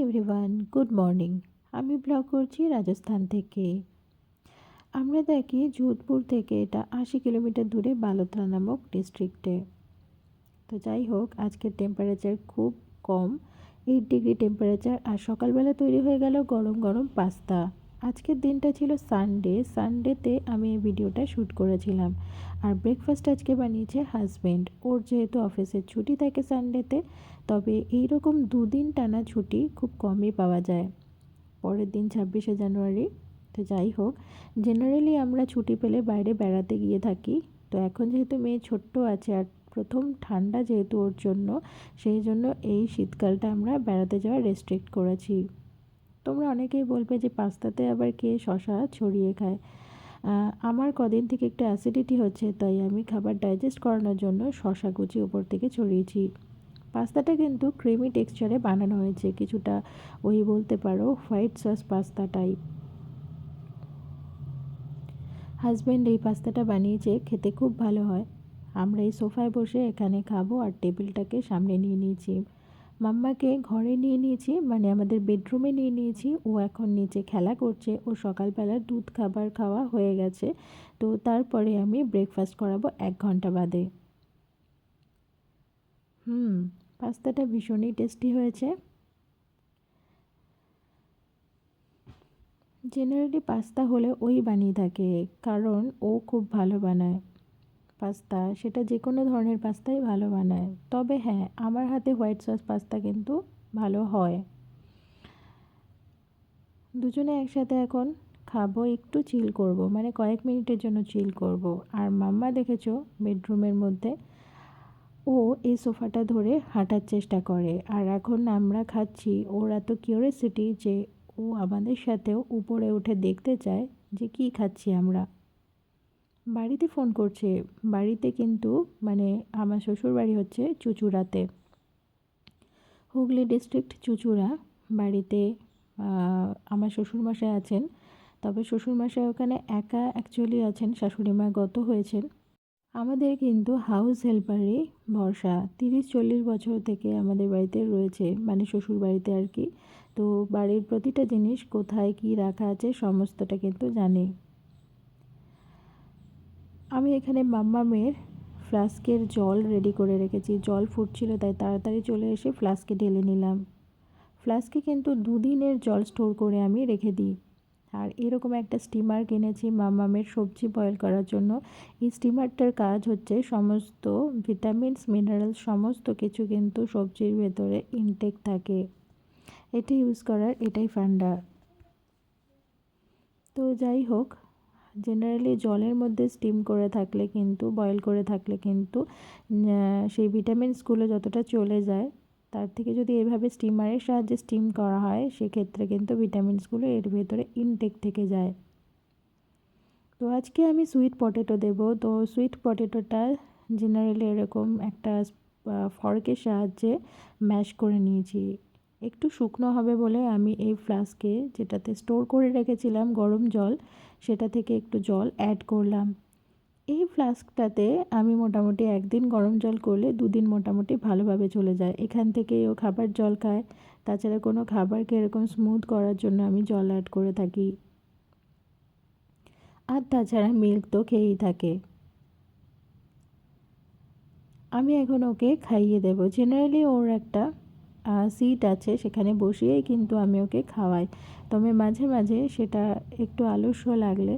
Everyone good morning আমি blog করছি রাজস্থান থেকে। আমরা দেখি যোধপুর থেকে এটা আশি কিলোমিটার দূরে বালোতরা নামক ডিস্ট্রিক্টে তো যাই হোক, আজকের টেম্পারেচার খুব কম। এইট ডিগ্রি টেম্পারেচার আর সকালবেলা তৈরি হয়ে গেল গরম গরম পাস্তা। আজকের দিনটা ছিল সানডে সানডেতে আমি এই ভিডিওটা শ্যুট করেছিলাম। আর ব্রেকফাস্ট আজকে বানিয়েছে হাজব্যান্ড ওর যেহেতু অফিসের ছুটি থাকে সানডেতে তবে এই রকম দুদিন টানা ছুটি খুব কমই পাওয়া যায়। পরের দিন ছাব্বিশে জানুয়ারি, তো যাই হোক জেনারেলি আমরা ছুটি পেলে বাইরে বেড়াতে গিয়ে থাকি। তো এখন যেহেতু মেয়ে ছোট্ট আছে আর প্রথম ঠান্ডা যেহেতু ওর জন্য, সেই জন্য এই শীতকালটা আমরা বেড়াতে যাওয়া রেস্ট্রিক্ট করেছি। তোমরা অনেকেই বলবে যে পাস্তাতে আবার কে শশা ছড়িয়ে খায়। আমার কদিন থেকে একটু অ্যাসিডিটি হচ্ছে, তাই আমি খাবার ডাইজেস্ট করানোর জন্য শশা কুচি উপর থেকে ছড়িয়েছি। পাস্তাটা কিন্তু ক্রিমি টেক্সচারে বানানো হয়েছে, কিছুটা ওই বলতে পারো white sauce pasta type husband এই পাস্তাটা বানিয়েছে, খেতে খুব ভালো হয়। আমরা এই সোফায় বসে এখানে খাব আর টেবিলটাকে সামনে নিয়ে নিয়েছি। মাম্মাকে ঘরে নিয়ে নিয়েছি মানে আমাদের বেডরুমে নিয়ে নিয়েছি। ও এখন নিচে খেলা করছে, ও সকালবেলা দুধ খাবার খাওয়া হয়ে গেছে। তো তারপরে আমি ব্রেকফাস্ট করাবো এক ঘণ্টা বাদে। হুম, পাস্তাটা ভীষণই টেস্টি হয়েছে। জেনারেলি পাস্তা হলে ওই বানিয়ে থাকে, কারণ ও খুব ভালো বানায়। পাস্তা সেটা যে কোনো ধরনের পাস্তাই ভালো বানায়। তবে হ্যাঁ আমার হাতে হোয়াইট সস পাস্তা কিন্তু ভালো হয়। দুজনে একসাথে এখন খাব, একটু চিল করব মানে কয়েক মিনিটের জন্য চিল করব। আর মাম্মা দেখেছ বেডরুমের মধ্যে, ও এই সোফাটা ধরে হাঁটার চেষ্টা করে। আর এখন আমরা খাচ্ছি, ওর এত কিউরিয়াসিটি যে ও আমাদের সাথেও উপরে উঠে দেখতে চায় যে কি খাচ্ছি আমরা। বাড়িতে ফোন করছে। বাড়িতে কিন্তু মানে আমার শ্বশুর বাড়ি হচ্ছে চুচুড়াতে। হুগলি ডিস্ট্রিক্ট চুচুড়া বাড়িতে আমার শ্বশুরমশাই আছেন। তবে শ্বশুরমশাই ওখানে একা অ্যাকচুয়ালি আছেন, শাশুড়ি মা গত হয়েছেন। আমাদের কিন্তু হাউস হেল্পারই ভরসা। তিরিশ, চল্লিশ বছর থেকে আমাদের বাড়িতে রয়েছে মানে শ্বশুর বাড়িতে আর কি। তো বাড়ির প্রতিটা জিনিস কোথায় কি রাখা আছে সমস্তটা কিন্তু জানে। আমি এখানে মাম্মা মেয়ের ফ্লাস্কের জল রেডি করে রেখেছি। জল ফুটছিল, তাই তাড়াতাড়ি চলে এসে ফ্লাস্কে ঢেলে নিলাম। ফ্লাস্কে কিন্তু দুদিনের জল স্টোর করে আমি রেখে দিই। আর এরকম একটা স্টিমার কিনেছি মামামের সবজি বয়েল করার জন্য। এই স্টিমারটার কাজ হচ্ছে সমস্ত ভিটামিনস মিনারেলস সমস্ত কিছু কিন্তু সবজির ভেতরে ইনটেক থাকে। এটি ইউজ করার এটাই ফান্ডা তো যাই হোক জেনারেলি জলের মধ্যে স্টিম করে থাকলে কিন্তু বয়েল করে থাকলে কিন্তু সেই ভিটামিনসগুলো যতটা চলে যায়, তার থেকে যদি এভাবে স্টিমারের সাহায্যে স্টিম করা হয়, সেক্ষেত্রে কিন্তু ভিটামিনসগুলো এর ভেতরে ইনটেক থেকে যায়। তো আজকে আমি সুইট পটেটো দেব। তো সুইট পটেটোটা জেনারেলি এরকম একটা ফর্কের সাহায্যে ম্যাশ করে নিয়েছি। একটু শুকনো হবে বলে আমি এই ফ্লাস্কে যেটাতে স্টোর করে রেখেছিলাম গরম জল, সেটা থেকে একটু জল অ্যাড করলাম। এই ফ্লাস্কটাতে আমি মোটামুটি একদিন গরম জল করলে দুদিন মোটামুটি ভালোভাবে চলে যায়। এখান থেকে ও খাবার জল খায়। তাছাড়া কোনো খাবারকে এরকম স্মুথ করার জন্য আমি জল অ্যাড করে থাকি। আর তাছাড়া মিল্ক তো খেয়েই থাকে। আমি এখন ওকে খাইয়ে দেবো। জেনারেলি ওর একটা সিট আছে সেখানে বসিয়েই কিন্তু আমি ওকে খাওয়াই। তবে মাঝে মাঝে সেটা একটু আলস্য লাগলে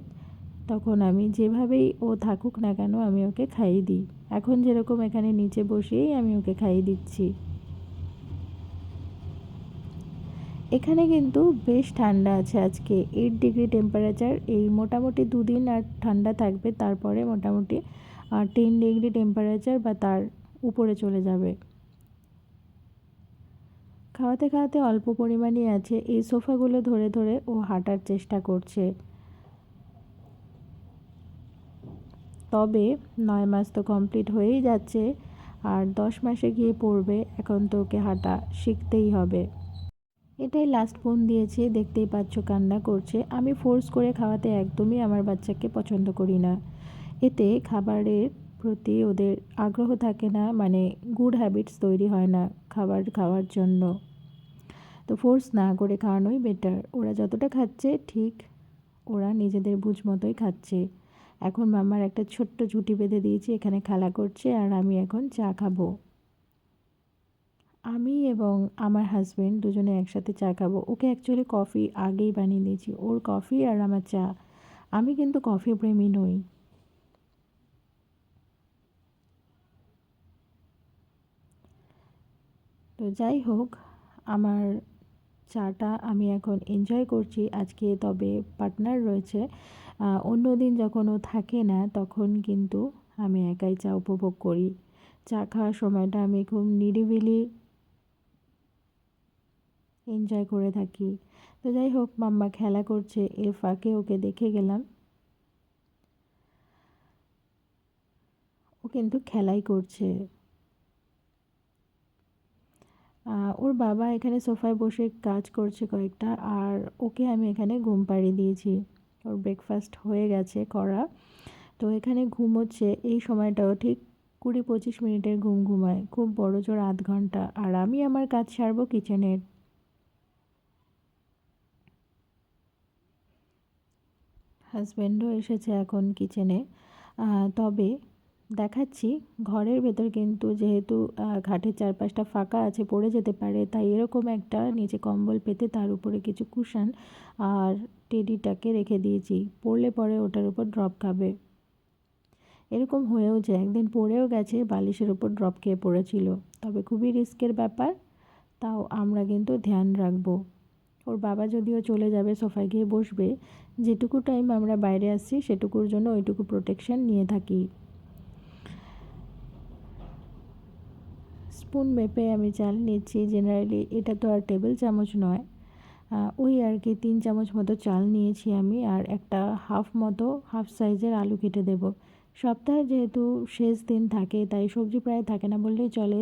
তখন আমি যেভাবেই ও থাকুক না কেন আমি ওকে খাইয়ে দিই। এখন যেরকম এখানে নিচে বসিয়েই আমি ওকে খাইয়ে দিচ্ছি। এখানে কিন্তু বেশ ঠান্ডা আছে আজকে এইট ডিগ্রি টেম্পারেচার এই মোটামুটি দুদিন আর ঠান্ডা থাকবে, তারপরে মোটামুটি টেন ডিগ্রি টেম্পারেচার বা তার উপরে চলে যাবে। খাওয়াতে খাওয়াতে অল্প পরিমাণই আছে। এই সোফাগুলো ধরে ধরে ও হাঁটার চেষ্টা করছে। তবে নয় মাস তো কমপ্লিট হয়েই যাচ্ছে আর দশ মাসে গিয়ে পড়বে, এখন তো ওকে হাঁটা শিখতেই হবে। এটাই লাস্ট ফোন দিয়েছে, দেখতেই পাচ্ছ কান্না করছে। আমি ফোর্স করে খাওয়াতে একদমই আমার বাচ্চাকে পছন্দ করি না। এতে খাবারের প্রতি ওদের আগ্রহ থাকে না মানে গুড হ্যাবিটস তৈরি হয় না খাবার খাওয়ার জন্য। তো ফোর্স না করে খাওয়ানোই বেটার ওরা যতটা খাচ্ছে, ঠিক ওরা নিজেদের বুঝ মতোই খাচ্ছে। এখন মামার একটা ছোট্ট ঝুটি বেঁধে দিয়েছি, এখানে খেলা করছে আর আমি এখন চা খাব। আমি এবং আমার হাজব্যান্ড দুজনে একসাথে চা খাব। ওকে অ্যাকচুয়ালি কফি আগেই বানিয়ে দিয়েছি, ওর কফি আর আমার চা। আমি কিন্তু কফি প্রেমী নই। তো যাই হোক, আমার চাটা আমি এখন এনজয় করছি। আজকে তবে পার্টনার রয়েছে। অন্য দিন যখন ও থাকে না, তখন কিন্তু আমি একাই চা উপভোগ করি। চা খাওয়ার সময়টা আমি খুব নিরিবিলি এনজয় করে থাকি। তো যাই হোক, মাম্মা খেলা করছে এর ফাঁকে ওকে দেখে গেলাম। ও কিন্তু খেলাই করছে। ওর বাবা এখানে সোফায় বসে কাজ করছে কয়েকটা, আর ওকে আমি এখানে ঘুম পাড়িয়ে দিয়েছি। ওর ব্রেকফাস্ট হয়ে গেছে করা। তো এখানে ঘুমোচ্ছে, এই সময়টাও ঠিক কুড়ি পঁচিশ মিনিটের ঘুম ঘুমায়। খুব বড় জোর আধ ঘণ্টা, আর আমি আমার কাজ সারবো কিচেনের হাজব্যান্ডও এসেছে এখন কিচেনে তবে দেখাচ্ছি। ঘরের ভেতর কিন্তু যেহেতু ঘাটের চারপাশটা ফাঁকা আছে, পড়ে যেতে পারে, তাই এরকম একটা নিচে কম্বল পেতে তার উপরে কিছু কুশান আর টেডিটাকে রেখে দিয়েছি। পড়লে পরে ওটার উপর ড্রপ খাবে। এরকম হয়েও যে একদিন পড়েও গেছে, বালিশের উপর ড্রপ খেয়ে পড়েছিল। তবে খুবই রিস্কের ব্যাপার, তাও আমরা কিন্তু ধ্যান রাখব। ওর বাবা যদিও চলে যাবে, সোফায় গিয়ে বসবে, যেটুকু টাইম আমরা বাইরে আসছি, সেটুকুর জন্য ওইটুকু প্রোটেকশান নিয়ে থাকি। স্পুন মেপে আমি চাল নিচ্ছি। জেনারেলি এটা তো আর টেবিল চামচ নয়। ওই আর কি তিন চামচ মতো চাল নিয়েছি আমি আর একটা হাফ মতো হাফ সাইজের আলু কেটে দেব। সপ্তাহে যেহেতু শেষ দিন থাকে, তাই সবজি প্রায় থাকে না বললেই চলে।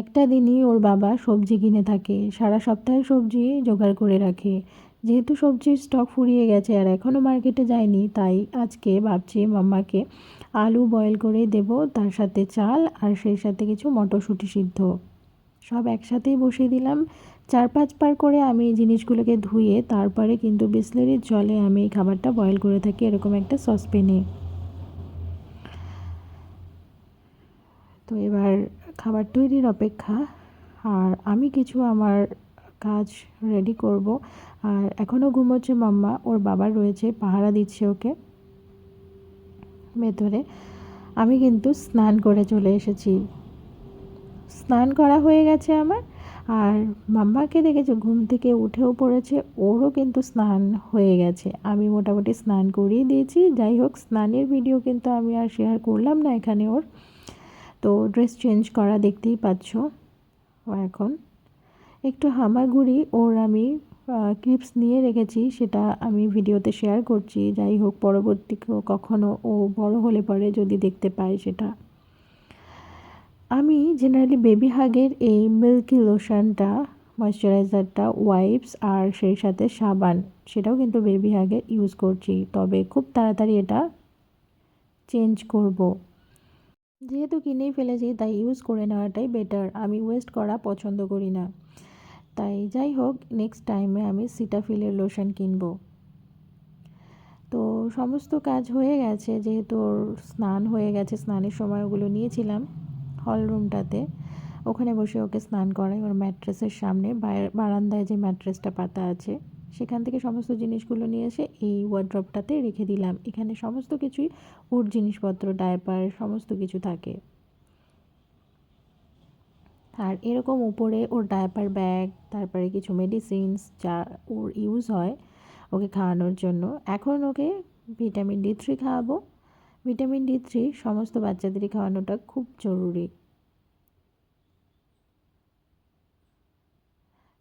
একটা দিনই ওর বাবা সবজি কিনে থাকে। সারা সপ্তাহে সবজি জোগাড় করে রাখে। যেহেতু সবজির স্টক ফুরিয়ে গেছে আর এখনও মার্কেটে যায়নি, তাই আজকে ভাবছি মাম্মাকে আলু বয়েল করে দেব, তার সাথে চাল আর সেই সাথে কিছু মটরশুঁটি সিদ্ধ। সব একসাথেই বসিয়ে দিলাম। চার পাঁচবার করে আমি জিনিসগুলোকে ধুয়ে, তারপরে কিন্তু বিসলেরির জলে আমি এই খাবারটা বয়েল করে থাকি এরকম একটা সসপ্যানে তো এবার খাবার তৈরির অপেক্ষা। আর আমি কিছু আমার কাজ রেডি করব। আর এখনও ঘুমোচ্ছে মাম্মা, ওর বাবা রয়েছে, পাহারা দিচ্ছে ওকে ভেতরে। আমি কিন্তু স্নান করে চলে এসেছি। স্নান করা হয়ে গেছে আমার। আর মাম্মাকে দেখেছে, ঘুম থেকে উঠেও পড়েছে, ওরও কিন্তু স্নান হয়ে গেছে। আমি মোটামুটি স্নান করিয়ে দিয়েছি। যাই হোক, স্নানের ভিডিও কিন্তু আমি আর শেয়ার করলাম না এখানে ওর। তো ড্রেস চেঞ্জ করা দেখতেই পাচ্ছ। ও এখন একটু হামাগুড়ি ওর আমি ক্লিপস নিয়ে রেখেছি, সেটা আমি ভিডিওতে শেয়ার করছি। যাই হোক, পরবর্তী কখনও ও বড় হলে পরে যদি দেখতে পাই সেটা। আমি জেনারেলি বেবি হাগের এই মিল্কি লোশনটা ময়শ্চারাইজারটা ওয়াইপস আর সেই সাথে সাবান, সেটাও কিন্তু বেবি হাগের ইউজ করছি। তবে খুব তাড়াতাড়ি এটা চেঞ্জ করব। যেহেতু কিনেই ফেলেছি, তাই ইউজ করে নেওয়াটাই বেটার আমি ওয়েস্ট করা পছন্দ করি না। তাই যাই হোক নেক্সট টাইমে আমি সিটাফিলের লোশন কিনব। তো সমস্ত কাজ হয়ে গেছে, যেহেতু ওর স্নান হয়ে গেছে, স্নানের সময় ওগুলো নিয়েছিলাম হল রুমটাতে ওখানে বসে ওকে স্নান করাই, ওর ম্যাট্রেসের সামনে বারান্দায় যে ম্যাট্রেসটা পাতা আছে, সেখান থেকে সমস্ত জিনিসগুলো নিয়ে এসে এই ওয়ার্ড্রপটাতে রেখে দিলাম। এখানে সমস্ত কিছুই ওর জিনিসপত্র ডায়পার সমস্ত কিছু থাকে। আর এরকম উপরে ওর ডায়াপার ব্যাগ তারপরে কিছু মেডিসিনস যা ওর ইউজ হয় ওকে খাওয়ানোর জন্য। এখন ওকে ভিটামিন ডি থ্রি খাওয়াবো। ভিটামিন ডি থ্রি সমস্ত বাচ্চাদেরই খাওয়ানোটা খুব জরুরি।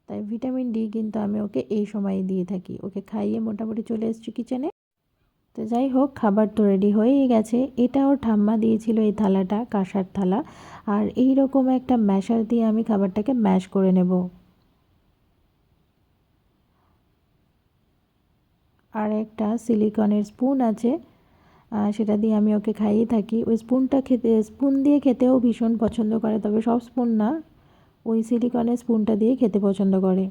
তাই ভিটামিন ডি কিন্তু আমি ওকে এই সময় দিয়ে থাকি। ওকে খাইয়ে মোটামুটি চলে এসছি কিচেনে তো যাই হোক, খাবার তো রেডি হয়েই গেছে। এটা ওর ঠাম্মা দিয়েছিল এই থালাটা, কাঁসার থালা। আর এই রকম একটা ম্যাশার দিয়ে আমি খাবারটাকে ম্যাশ করে নেব। আর একটা সিলিকনের স্পুন আছে সেটা দিয়ে আমি ওকে খাইয়ে থাকি। ওই স্পুনটা খেতে, স্পুন দিয়ে খেতেও ভীষণ পছন্দ করে, তবে সব স্পুন না, ওই সিলিকনের স্পুনটা দিয়ে খেতে পছন্দ করে।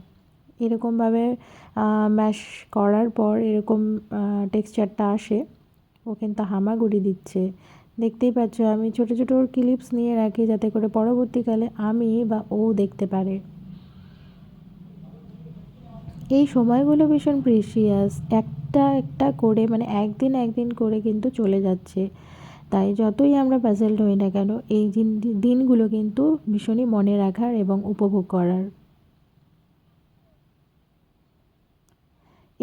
এরকমভাবে ম্যাশ করার পর এরকম টেক্সচারটা আসে। ও কিন্তু হামাগুড়ি দিচ্ছে। দেখতেই পাচ্ছ, আমি ছোট ছোট ওর ক্লিপস নিয়ে রাখি যাতে করে পরবর্তীকালে আমি বা ও দেখতে পারে। এই সময়গুলো ভীষণ প্রিসিয়াস একটা একটা করে মানে একদিন একদিন করে কিন্তু চলে যাচ্ছে। তাই যতই আমরা পাজেলড হই না কেন, এই দিন, দিনগুলো কিন্তু ভীষণই মনে রাখার এবং উপভোগ করার।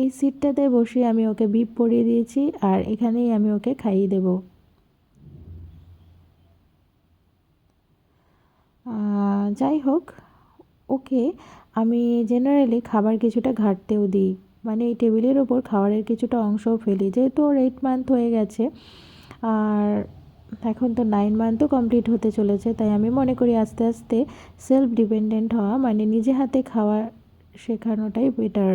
এই সিটটাতে বসে আমি ওকে বিপ পরিয়ে দিয়েছি আর এখানেই আমি ওকে খাইয়ে দেব। যাই হোক, ওকে আমি জেনারেলি খাবার কিছুটা ঘাটতেও দিই। মানে এই টেবিলের ওপর খাবারের কিছুটা অংশও ফেলি। যেহেতু ওর এইট মান্থ হয়ে গেছে, আর এখন তো নাইন মান্থও কমপ্লিট হতে চলেছে, তাই আমি মনে করি আস্তে আস্তে সেলফ ডিপেন্ডেন্ট হওয়া মানে নিজে হাতে খাওয়া শেখানোটাই বেটার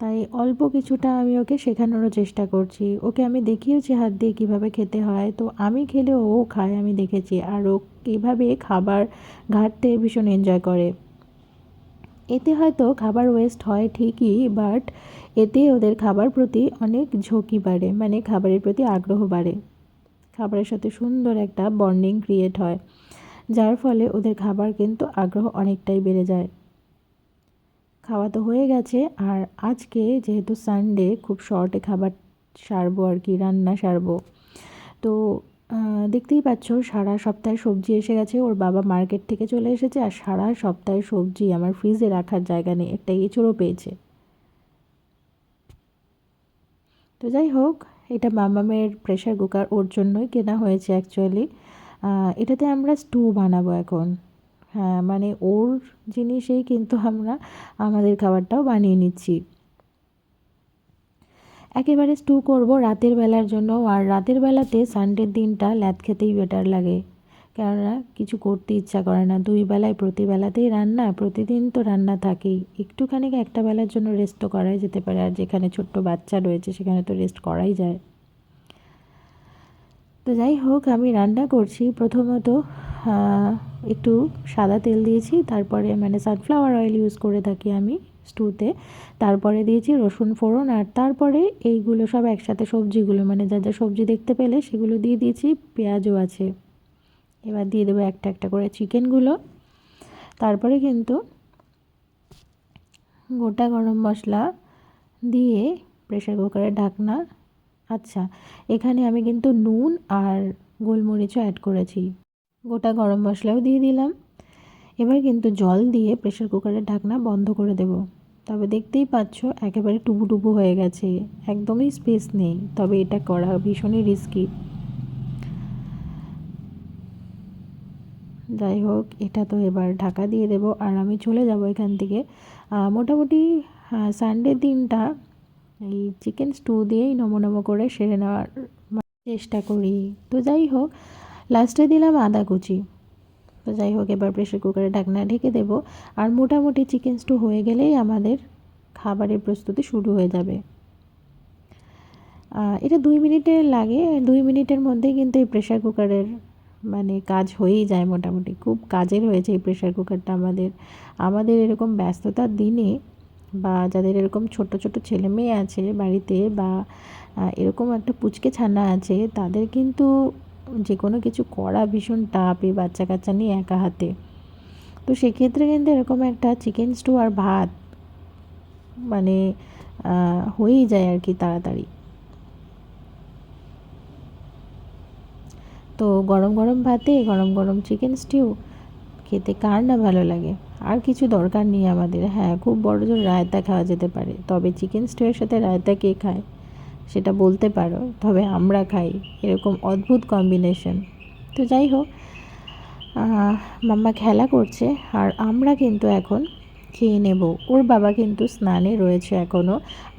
তাই অল্প কিছুটা আমি ওকে শেখানোরও চেষ্টা করছি। ওকে আমি দেখিয়েছি হাত দিয়ে কীভাবে খেতে হয়। তো আমি খেলে ও খায়, আমি দেখেছি। আর ও কীভাবে খাবার ঘাটতে ভীষণ এনজয় করে। এতে হয়তো খাবার ওয়েস্ট হয় ঠিকই বাট এতে ওদের খাবার প্রতি অনেক ঝুঁকি বাড়ে। মানে খাবারের প্রতি আগ্রহ বাড়ে। খাবারের সাথে সুন্দর একটা বন্ডিং ক্রিয়েট হয়। যার ফলে ওদের খাবার কিন্তু আগ্রহ অনেকটাই বেড়ে যায়। খাওয়া তো হয়ে গেছে। আর আজকে যেহেতু সানডে খুব শর্টে খাবার সারবো আর কি, রান্না সারবো। তো দেখতেই পাচ্ছ, সারা সপ্তাহে সবজি এসে গেছে। ওর বাবা মার্কেট থেকে চলে এসেছে আর সারা সপ্তাহে সবজি আমার ফ্রিজে রাখার জায়গা নেই। একটা এঁচড়ও পেয়েছে। তো যাই হোক, এটা মামামের প্রেশার কুকার ওর জন্যই কেনা হয়েছে অ্যাকচুয়ালি এটাতে আমরা স্টু বানাবো এখন। মানে ওর জিনিসেই কিন্তু আমরা আমাদের খাবারটাও বানিয়ে নিচ্ছি। একেবারে স্টু করব রাতের বেলার জন্য। আর রাতের বেলাতে সানডের দিনটা ল্যাদ খেতেই বেটার লাগে। কেননা কিছু করতে ইচ্ছা করে না। দুই বেলায় প্রতি বেলাতেই রান্না, প্রতিদিন তো রান্না থাকেই। একটুখানি একটা বেলার জন্য রেস্ট তো করাই যেতে পারে। আর যেখানে ছোট্ট বাচ্চা রয়েছে, সেখানে তো রেস্ট করাই যায়। তো যাই হোক, আমি রান্না করছি। প্রথমত একটু সাদা তেল দিয়েছি, তারপরে মানে সানফ্লাওয়ার অয়েল ইউজ করে থাকি আমি স্টুতে তারপরে দিয়েছি রসুন ফোড়ন, আর তারপরে এইগুলো সব একসাথে সবজিগুলো মানে যা যা সবজি দেখতে পেলে সেগুলো দিয়ে দিয়েছি, পেঁয়াজও আছে। এবার দিয়ে দেবো একটা একটা করে চিকেনগুলো। তারপরে কিন্তু গোটা গরম মশলা দিয়ে প্রেশার কুকারের ঢাকনা আচ্ছা এখানে আমি কিন্তু নুন আর গোলমরিচও অ্যাড করেছি। গোটা গরম মশলাও দিয়ে দিলাম। এবার কিন্তু জল দিয়ে প্রেশার কুকারের ঢাকনা বন্ধ করে দেব। তবে দেখতেই পাচ্ছ, একেবারে টুবু টুবু হয়ে গেছে। একদমই স্পেস নেই, তবে এটা করা ভীষণই রিস্কি যাই হোক, এটা তো এবার ঢাকা দিয়ে দেব আর আমি চলে যাব এখান থেকে। মোটামুটি সানডে দিনটা এই চিকেন স্টু দিয়েই নমো নমো করে সেরে নেওয়ার চেষ্টা করি। তো যাই হোক লাস্টে দিলাম আদা কুচি। তো যাই হোক, এবার প্রেশার কুকারে ঢাকনা ঢেকে দেবো। আর মোটামুটি চিকেন স্টু হয়ে গেলেই আমাদের খাবারের প্রস্তুতি শুরু হয়ে যাবে। এটা দুই মিনিটের লাগে, দুই মিনিটের মধ্যেই কিন্তু এই প্রেশার কুকারের মানে কাজ হয়েই যায় মোটামুটি। খুব কাজের হয়েছে এই প্রেশার কুকারটা আমাদের। আমাদের এরকম ব্যস্ততার দিনে বা যাদের এরকম ছোট ছোট ছেলে মেয়ে আছে বাড়িতে বা এরকম একটা পুচকে ছানা আছে, তাদের কিন্তু যে কোনো কিছু করা ভীষণ টাপ এই বাচ্চা কাচ্চা নিয়ে একা হাতে। তো সেক্ষেত্রে কিন্তু এরকম একটা চিকেন স্টু আর ভাত মানে হয়েই যায় আর কি তাড়াতাড়ি। তো গরম গরম ভাতে, গরম গরম চিকেন স্টিউ খেতে কার না ভালো লাগে? আর কিছু দরকার নেই আমাদের। হ্যাঁ খুব বড় জোর রায়তা খাওয়া যেতে পারে। তবে চিকেন স্টিউয়ের সাথে রায়তা কে খায়? সেটা বলতে পারো, তবে আমরা খাই। এরকম অদ্ভুত কম্বিনেশন তো যাই হোক মাম্মা খেলা করছে, আর আমরা কিন্তু এখন খেয়ে নেব। ওর বাবা কিন্তু স্নানে রয়েছে এখনও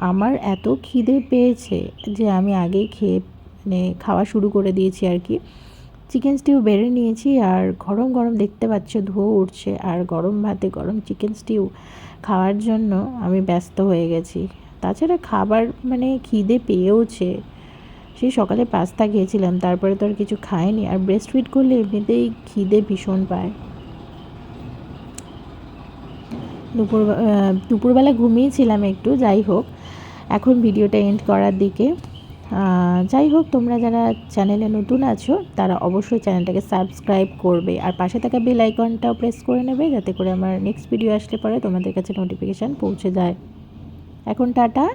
আমার এত খিদে পেয়েছে যে আমি আগেই খেয়ে মানে খাওয়া শুরু করে দিয়েছি আর কি। চিকেন স্টিউ বেড়ে নিয়েছি আর গরম গরম দেখতে পাচ্ছ ধুয়ো উঠছে আর গরম ভাতে গরম চিকেন স্টিউ খাওয়ার জন্য আমি ব্যস্ত হয়ে গেছি। তাছাড়া খাবার মানে খিদে পেয়েওছে। সেই সকালে পাস্তা খেয়েছিলাম, তারপরে তো আর কিছু খায়নি আর ব্রেস্ট ফিট করলে এমনিতেই খিদে ভীষণ পায়। দুপুর দুপুরবেলা ঘুমিয়েছিলাম একটু, যাই হোক। এখন ভিডিওটা এন্ড করার দিকে। যাই হোক, তোমরা যারা চ্যানেলে নতুন আছো, তারা অবশ্যই চ্যানেলটাকে সাবস্ক্রাইব করবে। আর পাশে থাকা বেল আইকনটাও প্রেস করে নেবে, যাতে করে আমার নেক্সট ভিডিও আসলে পরে তোমাদের কাছে নোটিফিকেশান পৌঁছে যায়। এখন টাটা।